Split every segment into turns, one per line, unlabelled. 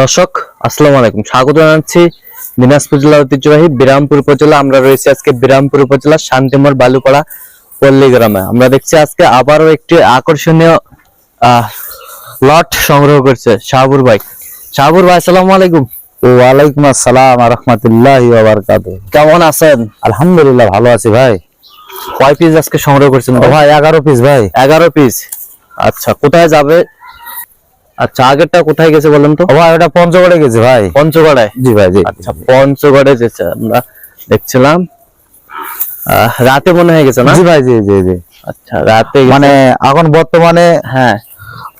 দর্শক আসসালামু আলাইকুম। স্বাগত জানাচ্ছি দিনাজপুর জেলার ঐতিহ্যবাহী বিরামপুর উপজেলা। আমরা রয়েছি আজকে বিরামপুর উপজেলা শান্তিমোর বালুপাড়া পল্লী গ্রামে। আমরা দেখছি আজকে আবারও একটি আকর্ষণীয় লট সংগ্রহ করছে শাহবুর ভাই। শাহবুর ভাই আসসালামু আলাইকুম।
ওয়ালাইকুম আসসালাম রহমতুল্লাহ
কেমন আছেন?
আলহামদুলিল্লাহ ভালো আছি ভাই।
কয় পিস আজকে সংগ্রহ করছেন? ভাই
এগারো পিস ভাই।
এগারো পিস আচ্ছা কোথায় যাবে? আচ্ছা আগেরটা কোথায় গেছে বলেন তো?
ভাই ওটা পঞ্চগড়ে গেছে ভাই।
পঞ্চগড়ায়
জি ভাই জি।
আচ্ছা পঞ্চগড়ে যেছে আমরা দেখছিলাম। রাতে মনে হয়ে গেছে না?
জি ভাই জি জি জি।
আচ্ছা রাতে
মানে এখন বর্তমানে
হ্যাঁ।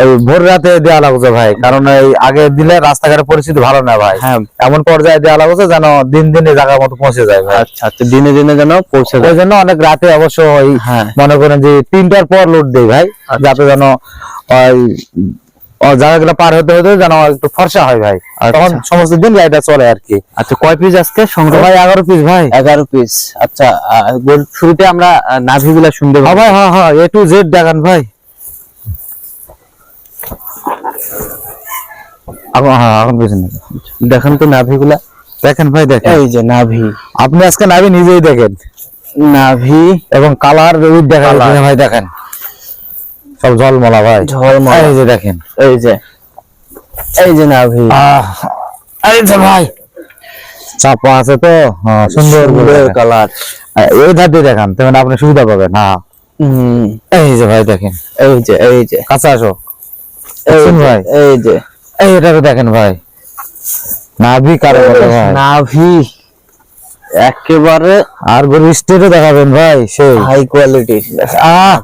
ওই ভোর রাতে দেওয়া লাগছে ভাই কারণ এই আগে দিলে রাস্তাঘাটের পরিস্থিতি ভালো না ভাই।
হ্যাঁ।
এমন পর্যায়ে দেওয়া লাগছে যেন দিন দিন জায়গার মতো পৌঁছে যায় ভাই।
আচ্ছা আচ্ছা দিনে দিনে যেন পৌঁছে
ওই
যায়
জন্য অনেক রাতে অবশ্য ওই
হ্যাঁ।
মনে করেন যে তিনটার পর লোড দেয় ভাই
আচ্ছা।
যাতে যেন ওই জায়গাগুলো পার হতে হতে যেন একটু ফর্সা হয় ভাই।
আচ্ছা।
তখন সমস্ত দিন গাড়িটা চলে আর কি।
আচ্ছা কয় পিস আজকে? সংগ্রহ?
ভাই এগারো পিস ভাই।
এগারো পিস আচ্ছা শুরুতে আমরা নাভিগুলা শুনতে
হ্যাঁ ভাই হ্যাঁ হ্যাঁ এ টু জেড দেখান ভাই।
দেখেন তো নাভিগুলা।
দেখেন ভাই দেখেন।
এই যে নাভি।
আপনি আজকে নাবি নিজেই দেখেন।
নাভি।
এবং কালার দেখেন ভাই দেখেন। সব ঝলমলা ভাই।
ঝলমলা।
এই যে দেখেন।
এই যে। এই যে নাভি
আহ এই যে ভাই। চাপা আছে তো? হ্যাঁ সুন্দর।
কালার
এই ধার দিয়ে দেখান তেমন আপনি সুবিধা পাবেন হ্যাঁ। এই যে ভাই দেখেন।
এই যে এই যে।
কাছে আসো।
এই
ভাই?
এই যে।
এই এটাকে দেখেন ভাই। নাভি কারও ভাই
নাভি। একেবারে
আর গরু স্টেটে দেখাবেন ভাই সেই।
হাই কোয়ালিটি
আহ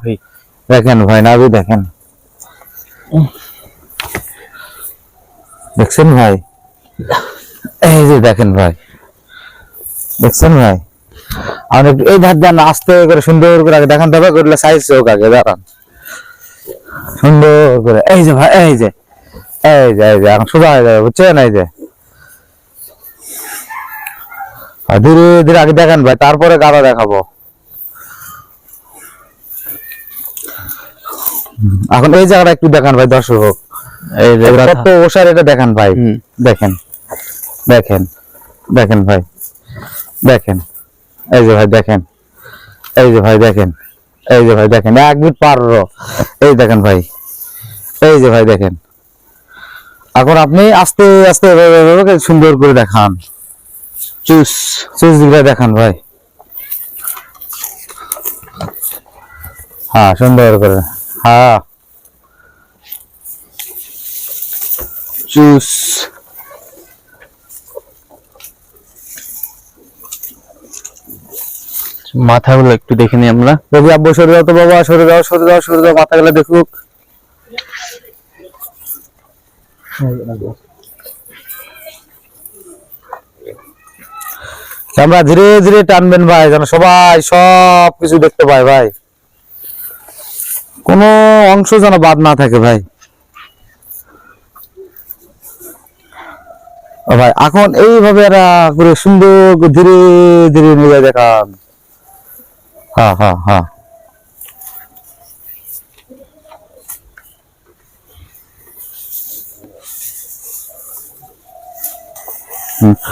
দেখেন ভাই, নাভি দেখেন। দেখছেন ভাই? এই যে দেখেন ভাই। দেখছেন ভাই? একটু এই ধার দেন, আস্তে করে, সুন্দর করে আগে দেখান, তবে করলে সাইজ হোক আগে, দেখান। সুন্দর করে, এই যে ভাই, এই যে। এই যে এই যে, এখন সোজা হয়ে যাবে, বুঝছেন? এই যে। ধীরে ধীরে আগে দেখেন ভাই, তারপরে গাড়া দেখাবো। এখন এই জায়গাটা একটু দেখান ভাই দর্শক হোক। কত ওষার এটা দেখান ভাই। দেখেন দেখেন দেখেন ভাই দেখেন। এই যে ভাই দেখেন এই যে ভাই দেখেন এই যে ভাই দেখেন এক মিনিট পার। এই দেখেন ভাই এই যে ভাই দেখেন। এখন আপনি আস্তে আস্তে সুন্দর করে দেখান।
জুস
সুইচ দিকে দেখান ভাই। হ্যাঁ সুন্দর করে। হ্যাঁ।
জুস মাথাগুলো একটু দেখে নিই আমরা।
রবি আব্বু, সরে দাও তো বাবা, সরে দাও সরে দাও সরে দাও মাথা গেলে দেখুক। ক্যামেরা ধীরে ধীরে টানবেন ভাই, যেন সবাই সব কিছু দেখতে পায় ভাই। কোনো অংশ যেন বাদ না থাকে ভাই। ও ভাই এখন এইভাবে এরা করে সুন্দর ধীরে ধীরে নিয়ে দেখান। হ্যাঁ হ্যাঁ হ্যাঁ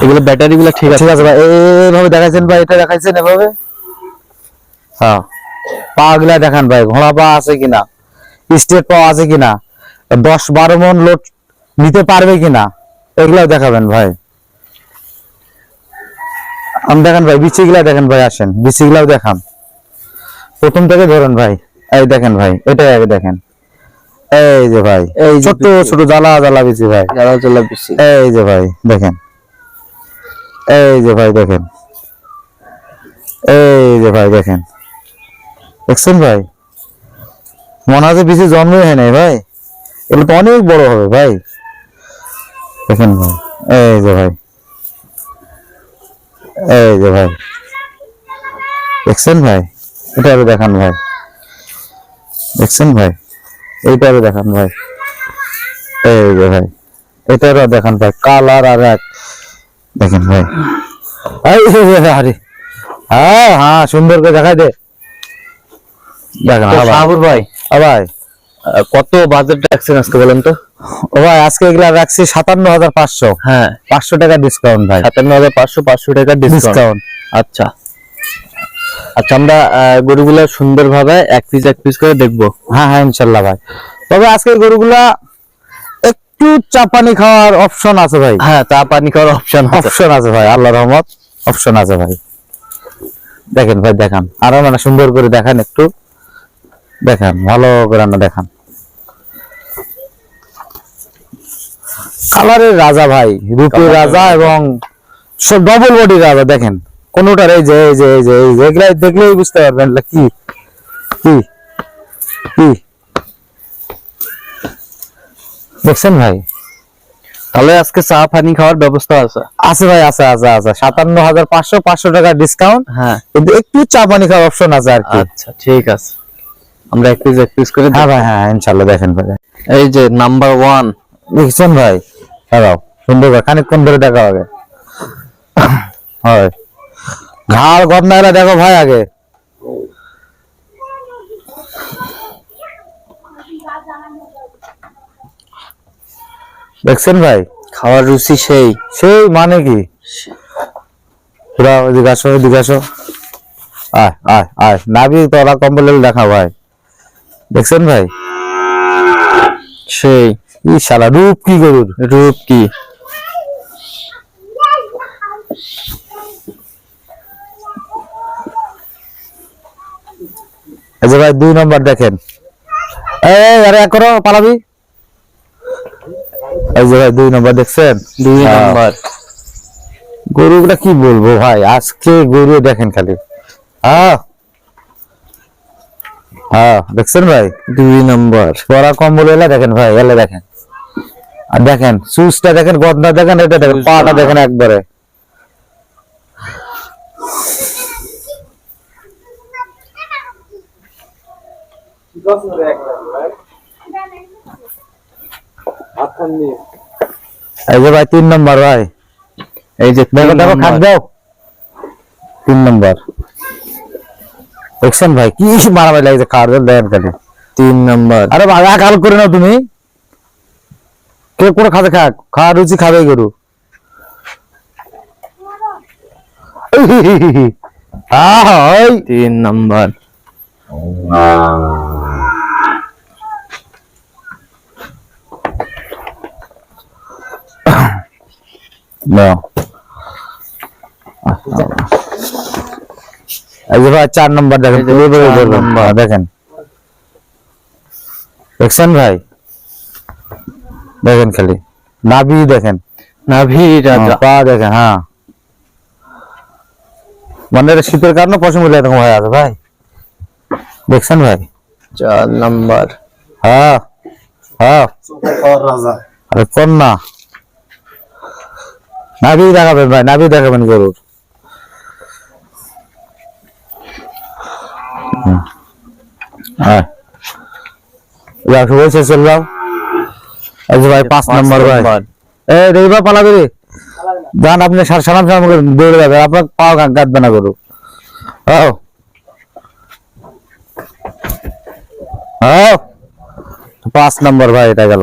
এগুলো ব্যাটারি গুলো ঠিক আছে।
ঠিক আছে ভাই এইভাবে দেখাইছেন ভাই এটা দেখাইছেন এভাবে? হ্যাঁ পা গুলা দেখান ভাই ঘোড়া পা আছে কিনা? স্টেট পা আছে কিনা? দশ বারো মন লোড নিতে পারবে কিনা? এগুলাও দেখাবেন ভাই। আমি দেখেন ভাই বিচি গুলা দেখেন ভাই আসেন। বিচি গুলাও দেখান। প্রথম থেকে ধরেন ভাই এই দেখেন ভাই এটাই আগে দেখেন। এই যে ভাই
এই
ছোট ছোট জ্বালা জ্বালা বিচি ভাই। এই যে ভাই দেখেন। এই যে ভাই দেখেন। এই যে ভাই দেখেন। দেখছেন ভাই? মনে হয় বেশি জন্মই হয় নাই ভাই। এগুলো তো অনেক বড় হবে ভাই। দেখেন ভাই, এই যে ভাই। এই যে ভাই। দেখছেন ভাই, এটা আরও দেখান ভাই। দেখছেন ভাই, এইটা আরও দেখান ভাই। এই যে ভাই এটারও দেখান ভাই, কালার আর এক। দেখেন ভাই। আরে। হ্যাঁ হ্যাঁ সুন্দর করে দেখাই দে। দেখেন ভাই।
ভাই। কত বাজেট রাখছেন আজকে বলেন তো?
ও ভাই আজকে এগুলা রাখছি সাতান্ন হাজার পাঁচশো।
হ্যাঁ।
পাঁচশো টাকা ডিসকাউন্ট ভাই।
সাতান্ন হাজার পাঁচশো পাঁচশো টাকা ডিসকাউন্ট আচ্ছা। আচ্ছা আমরা গরুগুলো সুন্দরভাবে এক পিস এক পিস করে দেখব।
হ্যাঁ হ্যাঁ ইনশাল্লাহ ভাই। তবে আজকের গরুগুলা একটু চাপানি খাওয়ার অপশন আছে ভাই।
হ্যাঁ চা পানি খাওয়ার অপশন
অপশন আছে ভাই আল্লাহ রহমত অপশন আছে ভাই। দেখেন ভাই দেখান। আরও মানে সুন্দর করে দেখান একটু। দেখান ভালো করে না দেখান। কালারের রাজা ভাই রূপের রাজা এবং ডবল বডি রাজা দেখেন। কোনটার এই যে এই যে এই যে এই যে এগুলাই দেখলেই বুঝতে পারবেন কি কি কি। দেখছেন ভাই?
তাহলে আজকে চা পানি খাওয়ার ব্যবস্থা আছে।
আছে ভাই আছে আছে আছে। সাতান্ন হাজার পাঁচশো পাঁচশো টাকা ডিসকাউন্ট
হ্যাঁ।
কিন্তু একটু চা পানি খাওয়ার অপশন আছে আর কি।
আচ্ছা ঠিক আছে। আমরা এক পিস এক পিস করে
হ্যাঁ ভাই হ্যাঁ ইনশাল্লাহ দেখেন ভাই।
এই যে নাম্বার ওয়ান
দেখছেন ভাই? দাঁড়াও সুন্দর করে খানিকক্ষণ ধরে দেখা হবে। হয়। ঘাড় গদনাগুলা দেখো ভাই আগে। দেখছেন ভাই?
খাওয়ার রুচি সেই।
সেই মানে কি? পুরা ওদিকে আসো ওদিকে আসো। আয় আয় আয়। নাবি তোরা কম্বল দেখা ভাই। দেখছেন ভাই?
সেই
ই শালা রূপ কি গরুর?
রূপ কি?
ভাই দুই নম্বর দেখেন। এই আরে এক করো পালাবি। এই যে ভাই দুই নম্বর দেখছেন?
দুই
হ্যাঁ।
নাম্বার।
গরুগুলা কি বলব ভাই আজকে গরু দেখেন খালি। হ্যাঁ হ্যাঁ দেখছেন ভাই?
দুই নাম্বার।
বড়া কম্বল এলে দেখেন ভাই এলে দেখেন। আর দেখেন সুসটা দেখেন গদনা দেখেন এটা দেখেন পাটা দেখেন একবারে। এই যে ভাই তিন নম্বর ভাই।
এই যে
দেখো দেখো খাট দাও। তিন নম্বর। দেখছেন ভাই? কি মারামারি লাগছে খাওয়ার দেখেন খালি।
তিন নাম্বার।
আরে ভাই আকাল করে নাও তুমি। কে করে খাতে খাক? খাওয়ার রুচি খাবে গরু।
তিন নাম্বার।
নাও। ভাই চার নম্বর দেখেন দেখেন। দেখছেন ভাই? দেখেন খালি। নাভি দেখেন।
নাভি
হ্যাঁ, পা দেখেন হ্যাঁ। মানে শীতের কারণে পশমগুলো এরকম হয়ে আছে ভাই। দেখছেন ভাই?
চার নাম্বার।
হ্যাঁ হ্যাঁ। আরে কোন না নাভি দেখাবেন ভাই নাভি দেখাবেন গরুর। হ্যাঁ। শেষ চল যাও ভাই পাঁচ নম্বর ভাই। এ দেখবা পালাবে রে যান আপনি সালাম সালাম করে দৌড়ে আপনার পাও গা- কাটবে না গরু। হ্যাঁ। হ্যাঁ। পাঁচ নম্বর ভাই এটা গেল।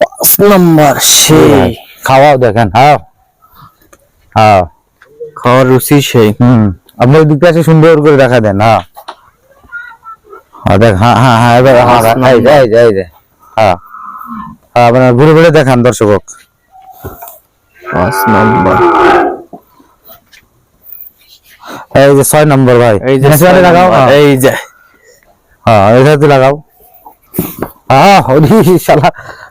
পাঁচ নাম্বার সেই।
খাওয়াও দেখেন হ্যাঁ। হ্যাঁ।
খাওয়ার রুচি সেই।
হুম। আপনি ওই দিকটা সুন্দর করে দেখা দেন হ্যাঁ। দেখ হ্যাঁ হ্যাঁ হ্যাঁ এবার হ্যাঁ
পাঁচ
এই যে, এই যে, এই যে। হ্যাঁ হ্যাঁ আপনার ঘুরে ঘুরে দেখান দর্শক
পাঁচ নাম্বার।
এই যে ছয় নম্বর ভাই।
এই যে
লাগাও।
এই যে।
হ্যাঁ এইটাতে লাগাও। হ্যাঁ শালা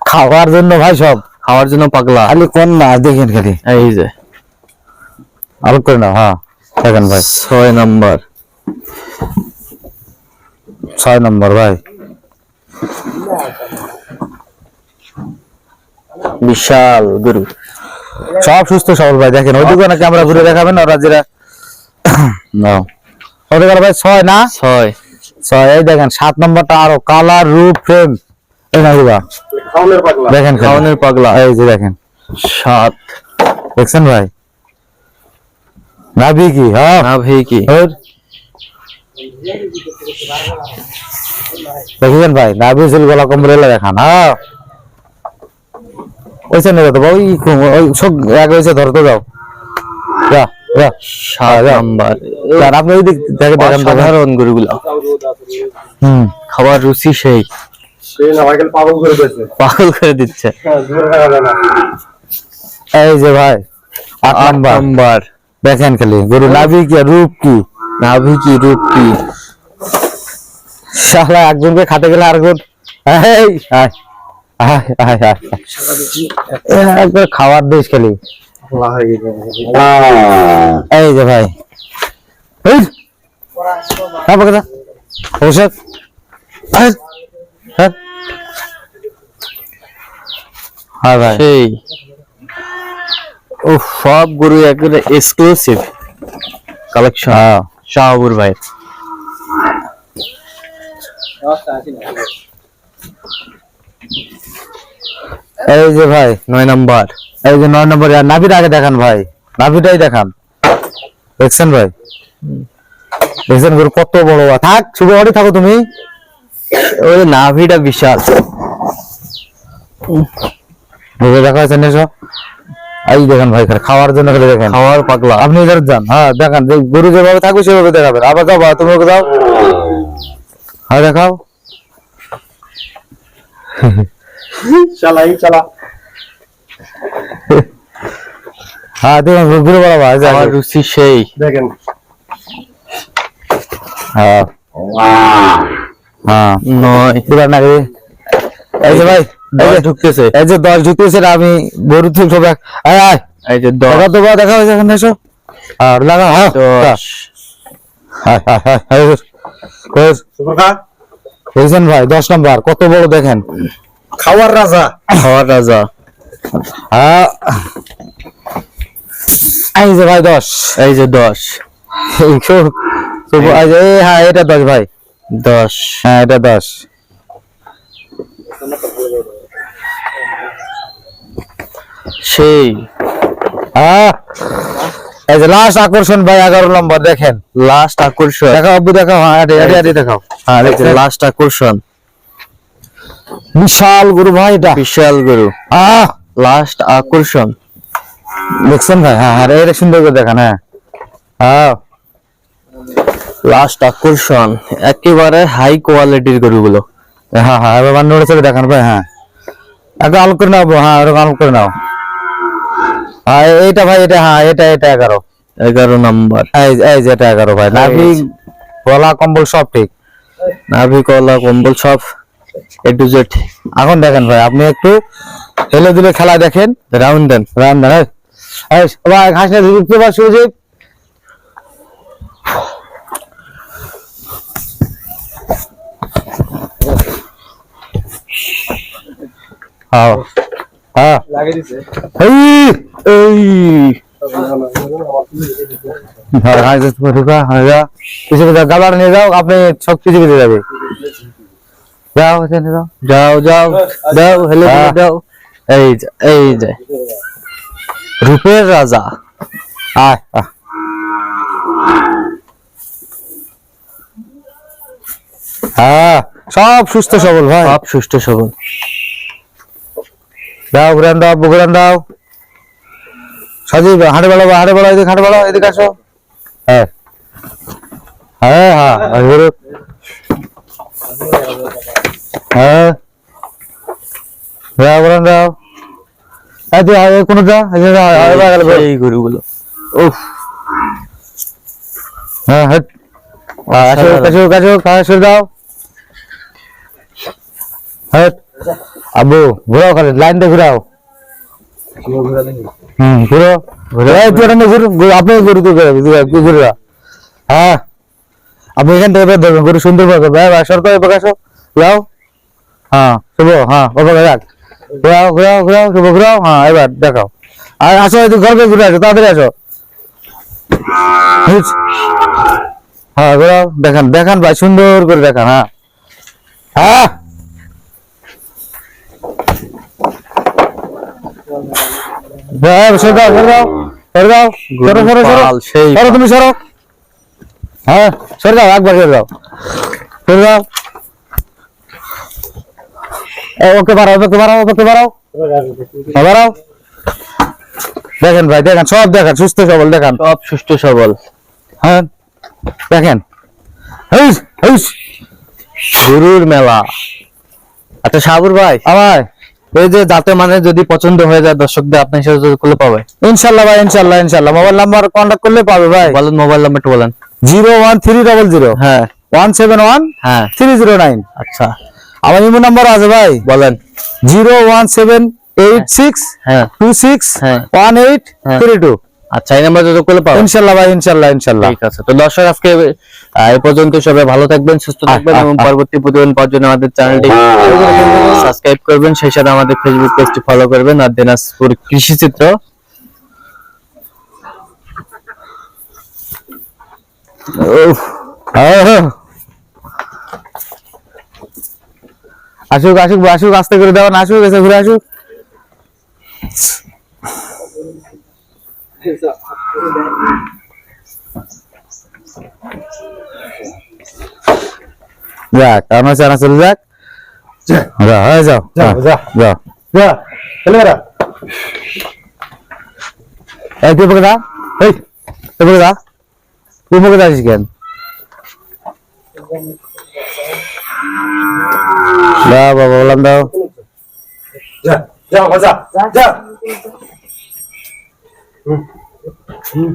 খাওয়ার জন্য ভাই সব।
খাওয়ার জন্য পাগলা।
খালি কোন না দেখেন খালি।
এই যে।
আরও করে নাও হ্যাঁ দেখেন ভাই।
ছয় নাম্বার।
ছয় নম্বর ভাই।
বিশাল গরু।
সব সুস্থ সবল ভাই। দেখেন ওইদিকে নাকি আমরা ঘুরে দেখাবেন ওরা যেটা ওদের ভাই ছয় না?
ছয়।
ছয়। এই দেখেন সাত নম্বরটা আরও কালার রূপ ফ্রেম এই না দিবা দেখেন
খাওয়ানোর পাগলা।
এই যে দেখেন
সাত।
দেখছেন ভাই? কি হ্যাঁ?
কি।
ওর। দেখেছেন ভাই? নাভি সিল গলা কম্বল দেখান হ্যাঁ ওই সব এক হয়েছে ধরতে যাও। যা যা।
নাম্বার
আর আপনি ওই দিক থেকে দেখেন
সাধারণ গরুগুলো
হুম।
খাবার রুচি সেই।
না পাগল করে দিয়েছে
পাগল করে দিচ্ছে।
না
এই যে ভাই আট
আট
নাম্বার
নাম্বার
দেখেন খালি গরু নাভি কি আর রূপ কি?
নাভি কি রূপ কি
শালা একজনকে খাতে গেলে আরেকজন এই আয় আয় আয় আয়। একবার খাওয়ার দিস খালি।
হয়ে
এই যে ভাই। এই। হ্যাঁ ঔষধ হ্যাঁ। হ্যাঁ ভাই।
সেই। ও সব গরু একেবারে এক্সক্লুসিভ কালেকশন
হ্যাঁ।
শাহপুর ভাই।
এই যে ভাই,
নয় নাম্বার।
এই যে নয় নম্বর নাভিটা আগে দেখান ভাই। নাভিটাই দেখান। দেখছেন ভাই? দেখছেন কত বড় থাক, শুভ বাড়ি থাকো তুমি।
ওই নাভিটা বিশাল।
দেখা নেশো এই দেখেন ভাই খাওয়ার জন্য খালি দেখেন।
খাওয়ার পাগলা।
আপনি এদের যান হ্যাঁ দেখান যে গরু যেভাবে থাকবে সেভাবে দেখাবেন। আবার যাও তুমি ওকে দাও। হ্যাঁ দেখাও।
চালাই চালা।
হ্যাঁ দেখুন ঘুরে বড় ভাই
খাওয়ার রুচি সেই।
দেখেন।
হ্যাঁ। হ্যাঁ।
নয়।
পুরা নাকি। এই যে ভাই
ঢুকতেছে।
এই যে দশ ঢুকতেছে না আমি গরু সব এক- আয় আয়
এই যে
দেখা তো দেখা হয়েছে এখানে এসো। আর লাগা হ্যাঁ
দশ।
হায় হায় হায় হায় বুঝছেন ভাই দশ নম্বর কত বড় দেখেন।
খাওয়ার রাজা।
খাওয়ার রাজা।
হ্যাঁ। এই যে ভাই দশ।
এই যে দশ।
হ্যাঁ এটা দশ ভাই।
দশ।
হ্যাঁ এটা দশ।
সেই।
হ্যাঁ এই যে লাস্ট আকর্ষণ ভাই এগারো নম্বর দেখেন।
লাস্ট আকর্ষণ।
দেখাও আব্বু দেখাও হ্যাঁ দেখাও। হ্যাঁ
লাস্ট আকর্ষণ।
বিশাল গরু ভাই এটা।
বিশাল গরু।
আহ!
লাস্ট আকর্ষণ।
দেখছেন ভাই? হ্যাঁ হ্যাঁ এটা সুন্দর করে দেখান হ্যাঁ। হ্যাঁ
লাস্ট আকর্ষণ। একেবারে হাই কোয়ালিটির গরুগুলো।
হ্যাঁ হ্যাঁ এবার বান্ন ছেড়ে দেখান ভাই হ্যাঁ। একটু আলোক করে নাও হ্যাঁ ওরকম আলোক করে নাও। হ্যাঁ এইটা ভাই এটা হ্যাঁ এটা এটা এগারো।
এগারো নাম্বার।
এই যে এটা এগারো ভাই নাভি। গলা কম্বল সব ঠিক?
নাভি কলা কম্বল সব এ টু জেড
এখন দেখেন ভাই আপনি একটু হেলে দিলে খেলা দেখেন।
রাউন্ড দেন।
রান দেন। এই ভাই ঘাস না দিতে পার সুযোগ হ্যাঁ। হ্যাঁ
লাগিয়ে দিছে।
এই এই। হ্যাঁ গাবার নিয়ে যাও আপনি সব কিছু যাবে। যাও এখানে যাও।
যাও যাও দাও
হ্যাঁ।
দাও এই এই যে। রূপের রাজা।
আয়। হ্যাঁ সব সুস্থ সবল ভাই।
সব সুস্থ সবল।
দাও ঘুরান দাও ঘুরান দাও সাজিব হাঁটে বেড়াবো হাঁটে বেড়াও এদিকে হাঁটে বেড়াও এদিকে আসো হ্যাঁ হ্যাঁ হ্যাঁ হ্যাঁ দাও ঘুরান দাও এই তুই কোনো যা এই।
এই গরুগুলো
উফ হ্যাঁ হ্যাঁ আসো কাছো কাছো কাছো দাও হ্যাঁ আবু, ঘুরাও খালি, লাইন দিয়ে ঘুরাও। হুম, ঘুরো আপনি ঘুরু হ্যাঁ আপনি সুন্দর ভাই ভাই হ্যাঁ শুভ হ্যাঁ শুভ, ঘুরাও। হ্যাঁ এবার আর আসো ঘুরে। হ্যাঁ ঘুরাও, দেখান দেখান ভাই, সুন্দর করে দেখান হ্যাঁ। হ্যাঁ ভাই, সরে দাও সরে দাও সরে দাও সরো সরো সরো
পাল, সেই
সরো তুমি সরো। হ্যাঁ সরে দাও একবার সরে দাও সরে দাও ওকে বাড়াও ওকে বাড়াও ওকে বাড়াও। আবারও দেখেন ভাই দেখেন সব দেখেন সুস্থ সবল দেখেন।
সব সুস্থ সবল।
হ্যাঁ দেখেন।
গরুর মেলা। আচ্ছা সাবুর ভাই।
আমার
এই যে যাতে মানে যদি পছন্দ হয়ে যায় দর্শকদের আপনার সাথে যোগাযোগ করলে পাবে?
ইনশাল্লাহ ভাই ইনশাল্লাহ ইনশাল্লাহ। মোবাইল নাম্বার কন্ট্যাক্ট করলে পাবে ভাই।
বলেন মোবাইল নাম্বারটা বলেন।
Zero one three double zero.
হ্যাঁ।
ওয়ান সেভেন ওয়ান
হ্যাঁ।
Three zero nine.
আচ্ছা।
আমার ইমো নাম্বার আছে ভাই।
বলেন।
Zero one seven eight six
হ্যাঁ।
টু সিক্স
হ্যাঁ।
ওয়ান এইট
হ্যাঁ।
Three two.
আচ্ছা এই নাম্বার যোগাযোগ করলে
ইনশাল্লাহ ভাই ইনশাল্লাহ ইনশাল্লাহ।
ঠিক আছে তো দর্শক আজকে এই পর্যন্ত সবাই ভালো থাকবেন সুস্থ থাকবেন এবং পরবর্তী প্রতিদিন পাওয়ার জন্য আমাদের চ্যানেলটি সাবস্ক্রাইব করবেন সেই সাথে আমাদের ফেসবুক পেজটি ফলো করবেন আর দিনাজপুর কৃষি চিত্র।
আসুক আসুক আসুক আস্তে করে দেওয়া আসুক এসে ঘুরে আসুক। যাক আমার চানা চলে যাক যা হয়ে যাও
যা, যা।
যাও
যা চলে বেড়া
এই তুই পকে দা এই তুই পকে দা তুই পকে দা কেন দাও বাবা বললাম দাও
যা যা বাবা, যা যা হুম। হুম।